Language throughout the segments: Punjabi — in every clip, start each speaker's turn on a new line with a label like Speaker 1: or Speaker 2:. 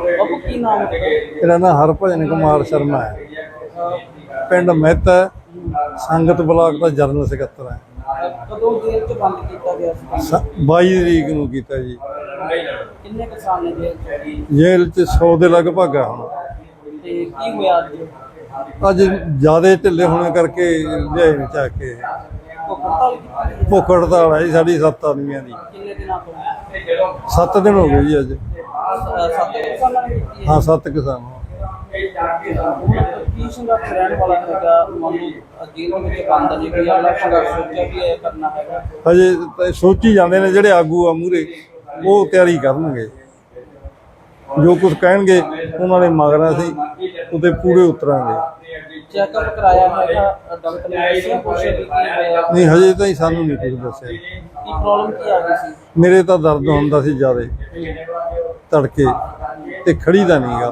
Speaker 1: ਬਾਪੂ ਕੀ ਨਾਮ ਹੈ
Speaker 2: ਇਹਦਾ ਨਾਮ ਹਰਭਜਨ ਕੁਮਾਰ ਸ਼ਰਮਾ ਹੈ। ਪਿੰਡ ਮਹਿਤ ਹੈ। ਸੰਗਤ ਬਲਾਕ ਦਾ ਜਨਰਲ ਸਕੱਤਰ ਹੈ।
Speaker 1: ਕਦੋਂ ਜੇਲ੍ਹ ਚ ਬੰਦ ਕੀਤਾ ਗਿਆ ਸੀ?
Speaker 2: ਸ- 22 ਤਰੀਕ ਨੂੰ ਕੀਤਾ ਜੀ।
Speaker 1: ਕਿੰਨੇ ਕਿਸਾਨ ਨੇ ਜੇਲ੍ਹ ਚ?
Speaker 2: ਜੇਲ੍ਹ 'ਚ 100 ਦੇ ਲਗਭਗ ਆ ਹੁਣ।
Speaker 1: ਤੇ ਕੀ ਹੋਇਆ ਅੱਜ?
Speaker 2: ਅੱਜ ਜਿਆਦੇ ਢਿੱਲੇ ਹੋਣੇ ਕਰਕੇ ਲਿਆਏ ਨੇ ਚੱਕ ਕੇ।
Speaker 1: ਭੁੱਖ ਹੜਤਾਲ ਕੀਤੀ ਗਈ?
Speaker 2: ਭੁੱਖ ਹੜਤਾਲ ਹੈ ਜੀ ਸਾਡੀ ਸੱਤ ਆਦਮੀਆਂ ਦੀ।
Speaker 1: ਕਿੰਨੇ ਦਿਨਾਂ ਤੋਂ?
Speaker 2: 7 ਦਿਨ ਹੋ ਗਏ ਜੀ ਅੱਜ।
Speaker 1: ਹਾਂ
Speaker 2: ਸੱਤ ਕਿਸਾਨ।
Speaker 1: ਕੀ ਸੰਘਰਸ਼ ਰਹਿਣ ਵਾਲਾ ਹੈਗਾ ਮਨ ਨੂੰ ਜੇਲ੍ਹ ਵਿੱਚ ਬੰਦ ਨਹੀਂ ਕੋਈ ਅਗਲਾ ਸੰਘਰਸ਼ ਸੋਚਿਆ ਵੀ ਇਹ ਕਰਨਾ ਹੈਗਾ
Speaker 2: ਹਜੇ ਤਾਂ ਸੋਚੀ ਜਾਂਦੇ ਨੇ ਜਿਹੜੇ ਆਗੂ ਆ ਮੂਰੇ ਉਹ ਤਿਆਰੀ ਕਰਨਗੇ। ਜੋ ਕੁਝ ਕਹਿਣਗੇ, ਉਹਨਾਂ ਨੇ ਮਗਰ ਅਸੀਂ ਉਹਦੇ ਪੂਰੇ ਉਤਰਾਂਗੇ।
Speaker 1: ਚੈੱਕਅਪ ਕਰਾਇਆ ਹੈਗਾ ਡਾਕਟਰ ਨੇ ਦੱਸਿਆ ਕੁਛ ਵੀ ਕੀ ਹੋਇਆ।
Speaker 2: ਨਹੀਂ ਹਜੇ ਤਾਂ ਸਾਨੂੰ ਨਹੀਂ ਕੁਝ ਦੱਸਿਆ।
Speaker 1: ਕੀ ਪ੍ਰੋਬਲਮ ਕੀ ਆ ਗਈ ਸੀ?
Speaker 2: ਮੇਰੇ ਤਾਂ ਦਰਦ ਹੁੰਦਾ ਸੀ ਜ਼ਿਆਦਾ। ਤੜਕੇ ਤੇ ਖੜੀ ਦਾ ਨਹੀਂਗਾ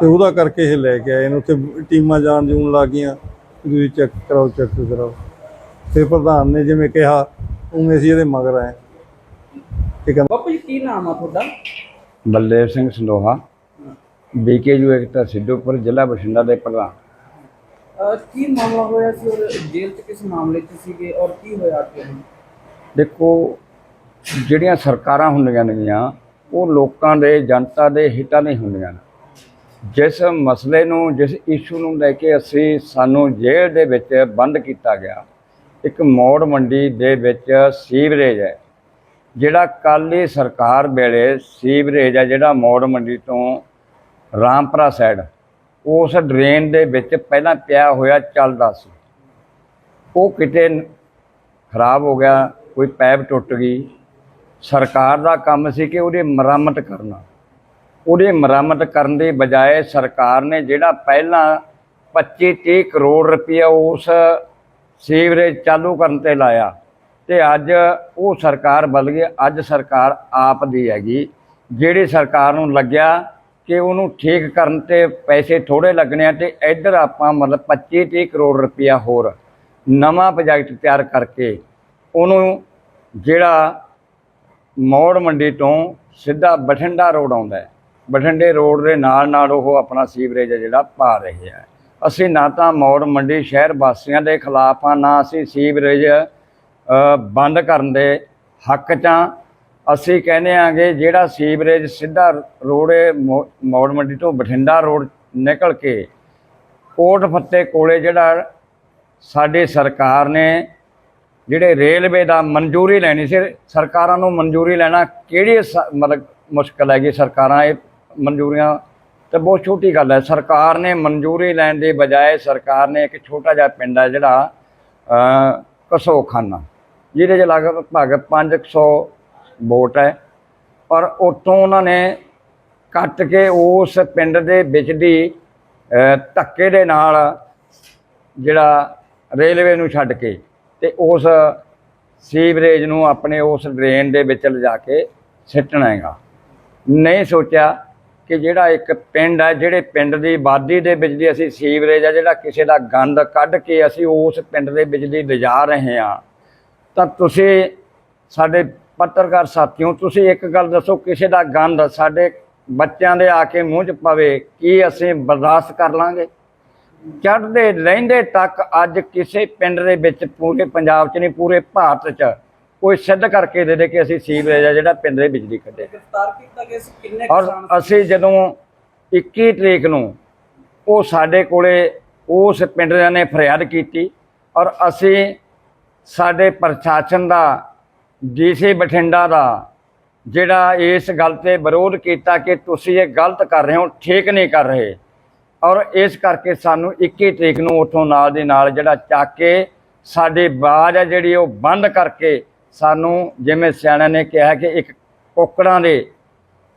Speaker 2: ਤੇ ਉਹਦਾ ਕਰਕੇ ਇਹ ਲੈ ਕੇ ਆਏ ਨੇ। ਉੱਥੇ ਟੀਮਾਂ ਜਾਣ ਜੂਣ ਲੱਗ ਗਈਆਂ। ਵੀ ਚੈੱਕ ਕਰਾਓ ਚੈੱਕ ਕਰਾਓ। ਤੇ ਪ੍ਰਧਾਨ ਨੇ ਜਿਵੇਂ ਕਿਹਾ ਉਵੇਂ ਅਸੀਂ ਇਹਦੇ ਮਗਰ ਆਏ। ਤੇ ਕਹਿੰਦਾ
Speaker 1: ਬਾਪੂ ਜੀ ਕੀ ਨਾਮ ਆ ਤੁਹਾਡਾ?
Speaker 3: ਬਲਦੇਵ ਸਿੰਘ ਸੰਦੋਹਾ। ਬੀਕੇਯੂ ਐਕਟਰ ਸਿੱਧੂਪੁਰ ਜ਼ਿਲ੍ਹਾ ਬਠਿੰਡਾ ਦੇ ਪ੍ਰਧਾਨ।
Speaker 1: ਕੀ ਮਾਮਲਾ ਹੋਇਆ ਸੀ ਔਰ ਜੇਲ੍ਹ ਚ ਕਿਸ ਮਾਮਲੇ ਚ ਸੀਗੇ ਔਰ ਕੀ ਹੋਇਆ ਅੱਗੇ?
Speaker 3: ਦੇਖੋ, ਜਿਹੜੀਆਂ ਸਰਕਾਰਾਂ ਹੁੰਦੀਆਂ ਨੇਗੀਆਂ, ਉਹ ਲੋਕਾਂ ਦੇ, ਜਨਤਾ ਦੇ ਹਿੱਤਾਂ ਨਹੀਂ ਹੁੰਦੀਆਂ ਜਿਸ ਮਸਲੇ ਨੂੰ, ਜਿਸ ਇਸ਼ੂ ਨੂੰ ਲੈ ਕੇ ਅਸੀਂ ਸਾਨੂੰ ਜੇਲ੍ਹ ਦੇ ਵਿੱਚ ਬੰਦ ਕੀਤਾ ਗਿਆ, ਇੱਕ ਮੌੜ ਮੰਡੀ ਦੇ ਵਿੱਚ ਸੀਵਰੇਜ ਹੈ, ਜਿਹੜਾ ਕਾਲੀ ਸਰਕਾਰ ਵੇਲੇ ਸੀਵਰੇਜ ਹੈ, ਜਿਹੜਾ ਮੌੜ ਮੰਡੀ ਤੋਂ ਰਾਮਪੁਰਾ ਸਾਈਡ ਉਸ ਡਰੇਨ ਦੇ ਵਿੱਚ ਪਹਿਲਾਂ ਪਿਆ ਹੋਇਆ ਚੱਲਦਾ ਸੀ। ਉਹ ਕਿਤੇ ਖਰਾਬ ਹੋ ਗਿਆ, ਕੋਈ ਪੈਪ ਟੁੱਟ ਗਈ। ਸਰਕਾਰ ਦਾ ਕੰਮ ਸੀ ਕਿ ਉਹਦੀ ਮੁਰੰਮਤ ਕਰਨਾ। ਉਹਦੀ ਮੁਰੰਮਤ ਕਰਨ ਦੀ ਬਜਾਏ ਸਰਕਾਰ ਨੇ ਜਿਹੜਾ ਪਹਿਲਾਂ 25-30 ਕਰੋੜ ਰੁਪਇਆ ਉਸ ਸੀਵਰੇਜ ਚਾਲੂ ਕਰਨ ਤੇ ਲਾਇਆ ਤੇ ਅੱਜ ਉਹ ਸਰਕਾਰ ਬਦਲ ਗਈ। ਅੱਜ ਸਰਕਾਰ ਆਪ ਦੀ ਹੈਗੀ। ਜਿਹੜੀ ਸਰਕਾਰ ਨੂੰ ਲੱਗਿਆ ਕਿ ਉਹਨੂੰ ਠੀਕ ਕਰਨ ਤੇ ਪੈਸੇ ਥੋੜੇ ਲੱਗਣੇ ਆ ਤੇ ਇੱਧਰ ਆਪਾਂ ਮਤਲਬ 25-30 ਕਰੋੜ ਰੁਪਇਆ ਹੋਰ ਨਵਾਂ ਪ੍ਰੋਜੈਕਟ ਤਿਆਰ ਕਰਕੇ ਉਹਨੂੰ ਜਿਹੜਾ ਮੌੜ ਮੰਡੀ ਤੋਂ ਸਿੱਧਾ ਬਠਿੰਡਾ ਰੋਡ ਆਉਂਦਾ ਹੈ। ਬਠਿੰਡੇ ਰੋਡ ਦੇ ਨਾਲ ਨਾਲ ਉਹ ਆਪਣਾ ਸੀਵਰੇਜ ਜਿਹੜਾ ਪਾ ਰਹੇ ਆ। ਅਸੀਂ ਨਾ ਤਾਂ ਮੌੜ ਮੰਡੀ ਸ਼ਹਿਰ ਵਾਸੀਆਂ ਦੇ ਖਿਲਾਫ ਆ, ਨਾ ਅਸੀਂ ਸੀਵਰੇਜ ਬੰਦ ਕਰਨ ਦੇ ਹੱਕ 'ਚ ਹਾਂ ਅਸੀਂ ਕਹਿੰਦੇ ਆਂਗੇ ਜਿਹੜਾ ਸੀਵਰੇਜ ਸਿੱਧਾ ਰੋਡ ਹੈ ਮੌ- ਮੌੜ ਮੰਡੀ ਤੋਂ ਬਠਿੰਡਾ ਰੋਡ ਨਿਕਲ ਕੇ ਕੋਟ ਫੱਤੇ ਕੋਲੇ ਜਿਹੜਾ ਸਾਡੀ ਸਰਕਾਰ ਨੇ ਜਿਹੜੇ ਰੇਲਵੇ ਦਾ ਮਨਜ਼ੂਰੀ ਲੈਣੀ ਸੀ, ਸਰਕਾਰਾਂ ਨੂੰ ਮਨਜ਼ੂਰੀ ਲੈਣਾ ਕਿਹੜੀ ਸ- ਮਤਲਬ ਮੁਸ਼ਕਲ ਹੈਗੀ ਸਰਕਾਰਾਂ, ਇਹ ਮਨਜ਼ੂਰੀਆਂ ਤੇ ਬਹੁਤ ਛੋਟੀ ਗੱਲ ਹੈ। ਸਰਕਾਰ ਨੇ ਮਨਜ਼ੂਰੀ ਲੈਣ ਦੀ ਬਜਾਏ ਸਰਕਾਰ ਨੇ ਇੱਕ ਛੋਟਾ ਜਿਹਾ ਪਿੰਡ ਹੈ ਜਿਹੜਾ ਕਸੋਖਾਨਾ, ਜਿਹਦੇ 'ਚ ਲਗਭਗ 500 ਵੋਟ ਹੈ। ਔਰ ਉੱਥੋਂ ਉਹਨਾਂ ਨੇ ਕੱਟ ਕੇ ਉਸ ਪਿੰਡ ਦੇ ਵਿੱਚ ਦੀ ਧੱਕੇ ਦੇ ਨਾਲ ਜਿਹੜਾ ਰੇਲਵੇ ਨੂੰ ਛੱਡ ਕੇ ਤੇ ਉਸ ਸੀਵਰੇਜ ਨੂੰ ਆਪਣੇ ਉਸ ਡਰੇਨ ਦੇ ਵਿੱਚ ਲਿਜਾ ਕੇ ਸਿੱਟਣਾ ਹੈਗਾ। ਨਹੀਂ ਸੋਚਿਆ ਕਿ ਜਿਹੜਾ ਇੱਕ ਪਿੰਡ ਹੈ, ਜਿਹੜੇ ਪਿੰਡ ਦੀ ਆਬਾਦੀ ਦੇ ਵਿੱਚ ਦੀ ਅਸੀਂ ਸੀਵਰੇਜ ਹੈ, ਜਿਹੜਾ ਕਿਸੇ ਦਾ ਗੰਦ ਕੱਢ ਕੇ ਅਸੀਂ ਉਸ ਪਿੰਡ ਦੇ ਵਿੱਚ ਦੀ ਲਿਜਾ ਰਹੇ ਹਾਂ, ਤਾਂ ਤੁਸੀਂ ਸਾਡੇ ਪੱਤਰਕਾਰ ਸਾਥੀਓ ਤੁਸੀਂ ਇੱਕ ਗੱਲ ਦੱਸੋ ਕਿਸੇ ਦਾ ਗੰਦ ਸਾਡੇ ਬੱਚਿਆਂ ਦੇ ਆ ਕੇ ਮੂੰਹ 'ਚ ਪਵੇ ਕੀ ਅਸੀਂ ਬਰਦਾਸ਼ਤ ਕਰ ਲਾਂਗੇ? ਚੜ੍ਹਦੇ ਰਹਿੰਦੇ ਤੱਕ ਅੱਜ ਕਿਸੇ ਪਿੰਡ ਦੇ ਵਿੱਚ ਪੂਰੇ ਪੰਜਾਬ 'ਚ ਨਹੀਂ ਪੂਰੇ ਭਾਰਤ 'ਚ ਕੋਈ ਸਿੱਧ ਕਰਕੇ ਦੇ ਦੇ ਕਿ ਅਸੀਂ ਸੀਵਰੇਜ ਆ ਜਿਹੜਾ ਪਿੰਡ ਦੇ ਬਿਜਲੀ ਕੱਢੇ।
Speaker 1: ਗ੍ਰਿਫਤਾਰ ਕੀਤਾ ਗਿਆ ਸੀ ਕਿੰਨੇ
Speaker 3: ਔਰ ਅਸੀਂ ਜਦੋਂ 21 ਤਰੀਕ ਨੂੰ ਉਹ ਸਾਡੇ ਕੋਲੇ ਉਸ ਪਿੰਡ ਦਿਆਂ ਨੇ ਫਰਿਆਦ ਕੀਤੀ ਔਰ ਅਸੀਂ ਸਾਡੇ ਪ੍ਰਸ਼ਾਸਨ ਦਾ ਡੀਸੀ ਬਠਿੰਡਾ ਦਾ, ਜਿਹੜਾ ਇਸ ਗੱਲ ਤੇ ਵਿਰੋਧ ਕੀਤਾ ਕਿ ਤੁਸੀਂ ਇਹ ਗਲਤ ਕਰ ਰਹੇ ਹੋ, ਠੀਕ ਨਹੀਂ ਕਰ ਰਹੇ। ਔਰ ਇਸ ਕਰਕੇ ਸਾਨੂੰ 21 ਤਰੀਕ ਨੂੰ ਉਥੋਂ ਨਾਲ ਦੀ ਨਾਲ ਜਿਹੜਾ ਚੱਕ ਕੇ ਸਾਡੀ ਬਾਜ਼ ਹੈ ਜਿਹੜੀ ਉਹ ਬੰਦ ਕਰਕੇ ਸਾਨੂੰ ਜਿਵੇਂ ਸਿਆਣਿਆਂ ਨੇ ਕਿਹਾ ਕਿ ਇੱਕ ਕੁੱਕੜਾਂ ਦੇ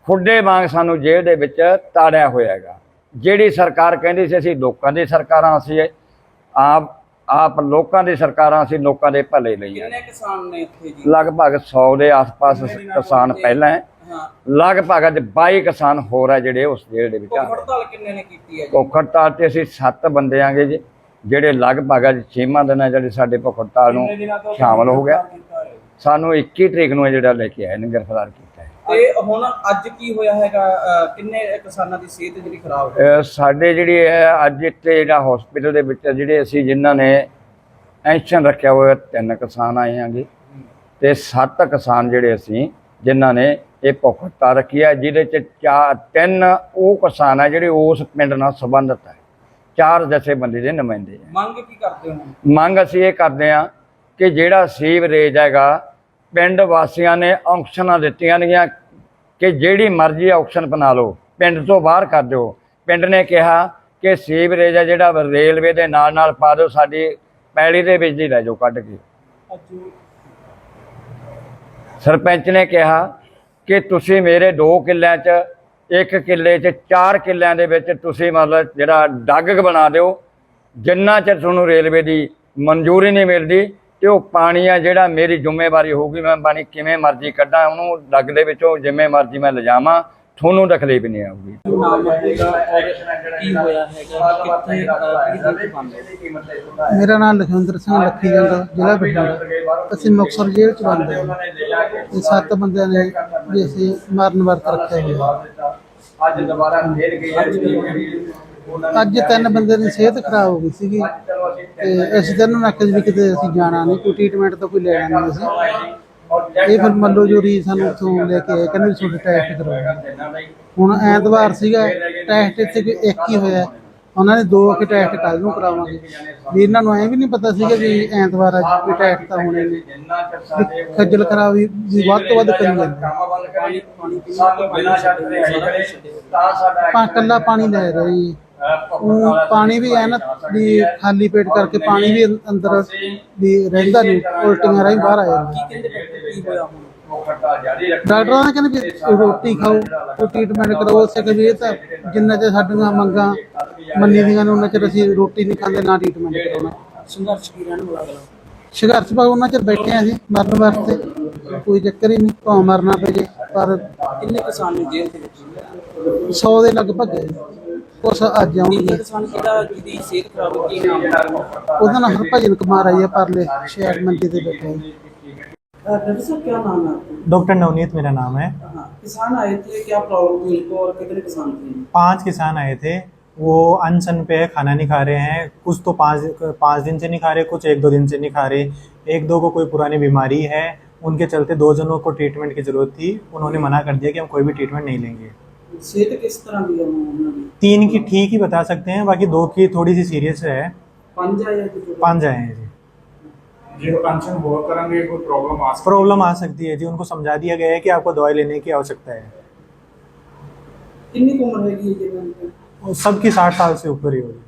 Speaker 3: ਖੁੱਡੇ ਵਾਂਗ ਸਾਨੂੰ ਜੇਲ੍ਹ ਦੇ ਵਿੱਚ ਤਾੜਿਆ ਹੋਇਆ ਹੈਗਾ। ਜਿਹੜੀ ਸਰਕਾਰ ਕਹਿੰਦੀ ਸੀ, ਅਸੀਂ ਲੋਕਾਂ ਦੀ ਸਰਕਾਰਾਂ ਅਸੀਂ ਆਪ ਆਪ ਲੋਕਾਂ ਦੀ ਸਰਕਾਰਾਂ ਅਸੀਂ ਲੋਕਾਂ ਦੇ ਭਲੇ ਲਈ
Speaker 1: ਕਿੰਨੇ ਕਿਸਾਨ ਨੇ ਇੱਥੇ ਜੀ?
Speaker 3: ਲਗਭਗ 100 ਦੇ ਆਸ-ਪਾਸ ਕਿਸਾਨ ਪਹਿਲਾਂ ਹੈ।
Speaker 1: ਹਾਂ।
Speaker 3: ਲਗਭਗ ਅੱਜ 22 ਕਿਸਾਨ ਹੋਰ ਹੈ ਜਿਹੜੇ ਉਸ ਜੇਲ੍ਹ ਦੇ ਵਿੱਚ ਆ।
Speaker 1: ਹੜਤਾਲ ਕਿੰਨੇ ਨੇ ਕੀਤੀ ਹੈ ਜੀ?
Speaker 3: ਭੁੱਖ ਹੜਤਾਲ ਤੇ ਅਸੀਂ 7 ਬੰਦੇ ਆਂਗੇ ਜੀ ਜਿਹੜੇ ਲਗਭਗ ਅੱਜ 6ਵਾਂ ਦਿਨ ਹੈ ਜਿਹੜੇ ਸਾਡੇ ਭੁੱਖ ਹੜਤਾਲ ਨੂੰ ਸ਼ਾਮਲ ਹੋ ਗਿਆ। ਸਾਨੂੰ 21 ਤਰੀਕ ਨੂੰ ਇਹ ਜਿਹੜਾ ਲੈ ਕੇ ਆਏ ਨੇ ਗ੍ਰਿਫਤਾਰ ਕੀਤਾ।
Speaker 1: ਤੇ ਹੁਣ ਅੱਜ ਕੀ ਹੋਇਆ ਹੈਗਾ? ਅਹ, ਕਿੰਨੇ ਕਿਸਾਨਾਂ ਦੀ ਸਿਹਤ ਜਿਹੜੀ ਖਰਾਬ
Speaker 3: ਅਹ ਸਾਡੇ ਜਿਹੜੀ ਹੈ ਅੱਜ ਇੱਥੇ ਜਿਹੜਾ ਹਸਪੀਟਲ ਦੇ ਵਿੱਚ ਜਿਹੜੇ ਅਸੀਂ ਜਿਨ੍ਹਾਂ ਨੇ ਐਕਸ਼ਨ ਰੱਖਿਆ ਹੋਇਆ ਤਿੰਨ ਕਿਸਾਨ ਆਏ ਆਂਗੇ ਤੇ ਸੱਤ ਕਿਸਾਨ ਜਿਹੜੇ ਅਸੀਂ ਜਿਨ੍ਹਾਂ ਨੇ ਇਹ ਭੁੱਖ ਹੜਤਾਲ ਰੱਖੀ ਹੈ ਜਿਹਦੇ ਚ ਚਾਰ ਤਿੰਨ ਉਹ ਕਿਸਾਨ ਆ ਜਿਹੜੇ ਉਸ ਪਿੰਡ ਨਾਲ ਸੰਬੰਧਿਤ ਹੈ। ਚਾਰ ਜਥੇਬੰਦੀ ਦੇ ਨੁਮਾਇੰਦੇ ਹੈ।
Speaker 1: ਮੰਗ ਕੀ ਕਰਦੇ ਹੋ
Speaker 3: ਮੰਗ ਅਸੀਂ ਇਹ ਕਰਦੇ ਹਾਂ ਕਿ ਜਿਹੜਾ ਸੀਵਰੇਜ ਹੈਗਾ ਪਿੰਡ ਵਾਸੀਆਂ ਨੇ ਔਕਸ਼ਨਾਂ ਦਿੱਤੀਆਂ ਗਈਆਂ ਕਿ ਜਿਹੜੀ ਮਰਜ਼ੀ ਔਕਸ਼ਨ ਬਣਾ ਲਓ, ਪਿੰਡ ਤੋਂ ਬਾਹਰ ਕਰ ਦਿਓ। ਪਿੰਡ ਨੇ ਕਿਹਾ ਕਿ ਸੀਵਰੇਜ ਹੈ ਜਿਹੜਾ ਰੇਲਵੇ ਦੇ ਨਾਲ ਨਾਲ ਪਾ ਦਿਓ, ਸਾਡੀ ਪੈਲੀ ਦੇ ਵਿੱਚ ਹੀ ਲੈ ਜਾਓ ਕੱਢ ਕੇ। ਸਰਪੰਚ ਨੇ ਕਿਹਾ ਕਿ ਤੁਸੀਂ ਮੇਰੇ 2 ਕਿੱਲਿਆਂ 'ਚ, ਇੱਕ ਕਿੱਲੇ 'ਚ, ਚਾਰ ਕਿੱਲਿਆਂ ਦੇ ਵਿੱਚ ਤੁਸੀਂ ਮਤਲਬ ਜਿਹੜਾ ਡੱਗ ਬਣਾ ਦਿਓ। ਜਿੰਨਾ ਚਿਰ ਤੁਹਾਨੂੰ ਰੇਲਵੇ ਦੀ ਮਨਜ਼ੂਰੀ ਨਹੀਂ ਮਿਲਦੀ ਤੇ ਉਹ ਪਾਣੀ ਆ ਜਿਹੜਾ ਮੇਰੀ ਜ਼ਿੰਮੇਵਾਰੀ ਹੋਊਗੀ, ਮੈਂ ਪਾਣੀ ਕਿਵੇਂ ਮਰਜ਼ੀ ਕੱਢਾਂ, ਉਹਨੂੰ ਡੱਗ ਦੇ ਵਿੱਚੋਂ ਜਿਵੇਂ ਮਰਜ਼ੀ ਮੈਂ ਲਿਜਾਵਾਂ, ਤੁਹਾਨੂੰ ਤਕਲੀਫ ਨਹੀਂ ਆਊਗੀ।
Speaker 4: ਮੇਰਾ ਨਾਮ ਲਖਵਿੰਦਰ ਸਿੰਘ ਲੱਖੀ ਜਾਂਦਾ ਜ਼ਿਲ੍ਹਾ ਬਠਿੰਡਾ। ਅਸੀਂ ਮੁਕਤਸਰ ਜੇਲ੍ਹ ਚ ਬੰਦੇ ਹਾਂ। ਤੇ ਸੱਤ ਬੰਦਿਆਂ ਨੇ ਵੀ ਅਸੀਂ ਮਰਨ ਵਰਤ ਰੱਖਿਆ ਹੋਇਆ।
Speaker 3: ਅੱਜ ਦੁਬਾਰਾ ਫੇਰ ਗਈ
Speaker 4: ਅੱਜ ਤਿੰਨ ਬੰਦਿਆਂ ਦੀ ਸਿਹਤ ਖਰਾਬ ਹੋ ਗਈ ਸੀਗੀ ਤੇ ਅਸੀਂ ਤਿੰਨੋਂ ਨੇ ਵੀ ਕਿਤੇ ਅਸੀਂ ਜਾਣਾ ਨਹੀਂ ਕੋਈ ਟ੍ਰੀਟਮੈਂਟ ਤਾਂ ਕੋਈ ਲੈਣਾ ਨਹੀਂ ਅਸੀਂ। ਇਹ ਫਿਰ ਮੱਲੋ ਜੋਰੀ ਸਾਨੂੰ ਉੱਥੋਂ ਲੈ ਕੇ ਆਏ ਕਹਿੰਦੇ ਤੁਹਾਡੇ ਟੈਸਟ ਕਰਵਾਓ ਹੁਣ ਐਤਵਾਰ ਸੀਗਾ ਟੈਸਟ ਇੱਥੇ ਕੋਈ ਇੱਕ ਹੀ ਹੋਇਆ। ਉਹਨਾਂ ਨੇ ਦੋ ਕਿ ਟੈਸਟ ਕੱਲ ਨੂੰ ਕਰਾਵਾਂਗੇ। ਵੀ ਇਹਨਾਂ ਨੂੰ ਐ ਵੀ ਨਹੀਂ ਪਤਾ ਸੀਗਾ ਵੀ ਐਤਵਾਰ ਅੱਜ ਕੋਈ ਟੈਸਟ ਤਾਂ ਹੋਣੇ ਨੇ ਖੱਜਲ ਖਰਾਬ ਵੀ ਵੱਧ ਤੋਂ ਵੱਧ ਕਰੀ ਜਾਂਦੇ।
Speaker 1: ਪਾਣੀ ਪਾਣੀ ਪੀਣਾ
Speaker 4: ਪਾ ਕੱਲਾ ਪਾਣੀ ਲੈ ਰਹੇ। ਜੀ ਉਹ ਪਾਣੀ ਵੀ ਐ ਨਾ ਵੀ ਖਾਲੀ ਪੇਟ ਕਰਕੇ ਪਾਣੀ ਵੀ ਅੰਦਰ ਵੀ ਰਹਿੰਦਾ ਨਹੀਂ ਉਲਟੀਆਂ ਰਾਹੀਂ ਬਾਹਰ ਆ ਜਾਂਦਾ
Speaker 1: ਡਾਕਟਰ
Speaker 4: ਨੇ ਕਹਿੰਦੇ ਵੀ ਰੋਟੀ ਖਾਓ ਕੋਈ ਟ੍ਰੀਟਮੈਂਟ ਕਰੋ ਉਸੇ ਕਿ ਇਹ ਤਾਂ ਜਿੰਨਾ ਚਿਰ ਸਾਡੀਆਂ ਮੰਗਾਂ ਮੰਨੀ ਦੀਆਂ ਨੇ ਉਹਨਾਂ ਚਿਰ ਅਸੀਂ ਰੋਟੀ ਨਹੀਂ ਖਾਂਦੇ ਨਾ ਟ੍ਰੀਟਮੈਂਟ ਕਰਾਉਣਾ।
Speaker 1: ਸੰਘਰਸ਼ ਕੀ ਰਹਿਣ ਵਾਲਾ
Speaker 4: ਸੰਘਰਸ਼ ਭਾਗ ਉਹਨਾਂ ਚਿਰ ਬੈਠੇ ਆ ਜੀ ਮਰਨ ਵਾਸਤੇ। ਕੋਈ ਚੱਕਰ ਹੀ ਨਹੀਂ ਭਾਵੇਂ ਮਰਨਾ ਪੈ ਜੇ ਪਰ
Speaker 1: ਕਿੰਨੇ ਕਿਸਾਨ ਨੇ ਜੇਲ੍ਹ ਦੇ ਵਿੱਚ?
Speaker 4: 100 ਦੇ ਲਗਭਗ। ਹੈ ਉਸ ਅੱਜ
Speaker 1: ਕਿੰਨੇ
Speaker 4: ਆਉਣਗੇ
Speaker 1: ਕਿਸਾਨ ਕਿਹਦਾ ਜਿਹਦੀ ਸਿਹਤ ਖਰਾਬ ਹੋ ਗਈ ਨਾਮ ਹੈ
Speaker 4: ਉਹਦਾ ਨਾਮ ਹਰਭਜਨ ਕੁਮਾਰ ਆਈ ਹੈ ਪਰਲੇ ਸ਼ਹਿਰ ਮੰਡੀ ਤੇ ਬੈਠੇ ਹੈ
Speaker 1: डॉक्टर साहब क्या नाम है आपका
Speaker 5: डॉक्टर नवनीत मेरा नाम है
Speaker 1: हाँ, किसान आए थे क्या प्रॉब्लम थी इनको और कितने किसान थे
Speaker 5: पांच किसान आए थे वो अनशन पे है खाना नहीं खा रहे हैं कुछ तो पाँच पाँच दिन से नहीं खा रहे कुछ एक दो दिन से नहीं खा रहे एक दो को कोई पुरानी बीमारी है उनके चलते दो जनों को ट्रीटमेंट की ज़रूरत थी उन्होंने मना कर दिया कि हम कोई भी ट्रीटमेंट नहीं लेंगे
Speaker 1: सेहत किस तरह की है उन्होंने
Speaker 5: तीन की ठीक ही बता सकते हैं बाकी दो की थोड़ी सी सीरियस है
Speaker 1: पंज आया कि
Speaker 5: पाँच आए हैं जी
Speaker 6: ਜੇ ਪੈਨਸ਼ਨ ਹੋਰ ਕਰਾਂਗੇ ਕੋਈ ਪ੍ਰੋਬਲਮ ਆ ਸਕਦੀ
Speaker 5: प्रॉब्लम आ सकती है जी उनको समझा दिया गया है कि आपको दवाई लेने की आवश्यकता है
Speaker 1: कितनी की उम्र है ये
Speaker 5: और सबकी साठ साल से ऊपर ही होगी